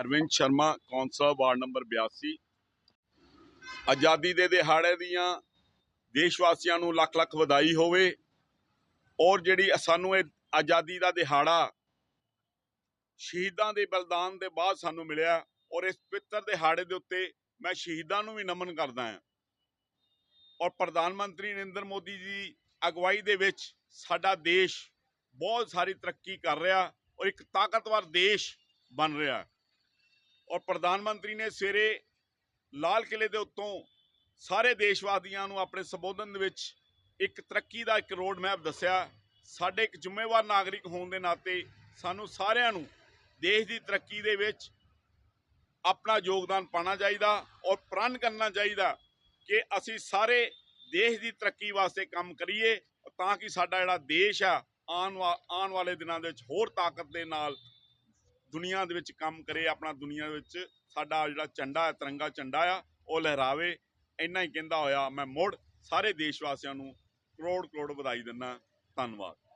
Arvind Sharma council ward number 82 ਆਜ਼ਾਦੀ ਦੇ ਦਿਹਾੜੇ ਦੀਆਂ ਦੇਸ਼ ਵਾਸੀਆਂ ਨੂੰ ਲੱਖ ਲੱਖ ਵਧਾਈ ਹੋਵੇ ਔਰ ਜਿਹੜੀ ਸਾਨੂੰ ਇਹ ਆਜ਼ਾਦੀ ਦਾ ਦਿਹਾੜਾ ਸ਼ਹੀਦਾਂ ਦੇ ਬਲੀਦਾਨ ਦੇ ਬਾਅਦ ਸਾਨੂੰ ਮਿਲਿਆ ਔਰ ਇਸ ਪਵਿੱਤਰ ਦਿਹਾੜੇ ਦੇ ਉੱਤੇ ਮੈਂ ਸ਼ਹੀਦਾਂ ਨੂੰ ਵੀ ਨਮਨ ਕਰਦਾ ਹਾਂ। ਔਰ ਪ੍ਰਧਾਨ ਮੰਤਰੀ ਨਰਿੰਦਰ ਮੋਦੀ ਜੀ ਅਗਵਾਈ ਦੇ ਵਿੱਚ ਸਾਡਾ ਦੇਸ਼ ਬਹੁਤ ਸਾਰੀ ਤਰੱਕੀ ਕਰ ਰਿਹਾ ਔਰ ਇੱਕ ਤਾਕਤਵਰ ਦੇਸ਼ ਬਣ ਰਿਹਾ। ਔਰ ਪ੍ਰਧਾਨ ਮੰਤਰੀ ਨੇ ਸਵੇਰੇ ਲਾਲ ਕਿਲੇ ਦੇ ਉੱਤੋਂ ਸਾਰੇ ਦੇਸ਼ਵਾਸੀਆਂ ਨੂੰ ਆਪਣੇ ਸੰਬੋਧਨ ਦੇ ਵਿੱਚ ਇੱਕ ਤਰੱਕੀ ਦਾ ਇੱਕ ਰੋਡ ਮੈਪ ਦੱਸਿਆ। ਸਾਡੇ ਇੱਕ ਜ਼ਿੰਮੇਵਾਰ ਨਾਗਰਿਕ ਹੋਣ ਦੇ ਨਾਤੇ ਸਾਨੂੰ ਸਾਰਿਆਂ ਨੂੰ ਦੇਸ਼ ਦੀ ਤਰੱਕੀ ਦੇ ਵਿੱਚ ਆਪਣਾ ਯੋਗਦਾਨ ਪਾਉਣਾ ਚਾਹੀਦਾ ਔਰ ਪ੍ਰਣ ਕਰਨਾ ਚਾਹੀਦਾ ਕਿ ਅਸੀਂ ਸਾਰੇ ਦੇਸ਼ ਦੀ ਤਰੱਕੀ ਵਾਸਤੇ ਕੰਮ ਕਰੀਏ ਤਾਂ ਕਿ ਸਾਡਾ ਜਿਹੜਾ ਦੇਸ਼ ਆ ਆਉਣ ਵਾ- ਆਉਣ ਵਾਲੇ ਦਿਨਾਂ ਦੇ ਵਿੱਚ ਹੋਰ ਤਾਕਤ ਦੇ ਨਾਲ ਦੁਨੀਆ ਦੇ ਵਿੱਚ ਕੰਮ ਕਰੇ, ਆਪਣਾ ਦੁਨੀਆ ਦੇ ਵਿੱਚ ਸਾਡਾ ਜਿਹੜਾ ਝੰਡਾ ਹੈ, ਤਿਰੰਗਾ ਝੰਡਾ ਆ, ਉਹ ਲਹਿਰਾਵੇ, ਇੰਨਾ ਹੀ ਕਹਿੰਦਾ ਹੋਇਆ ਮੈਂ ਮੁੜ ਸਾਰੇ ਦੇਸ਼ ਵਾਸੀਆਂ ਨੂੰ ਕਰੋੜ ਕਰੋੜ ਵਧਾਈ ਦਿੰਦਾ। ਧੰਨਵਾਦ।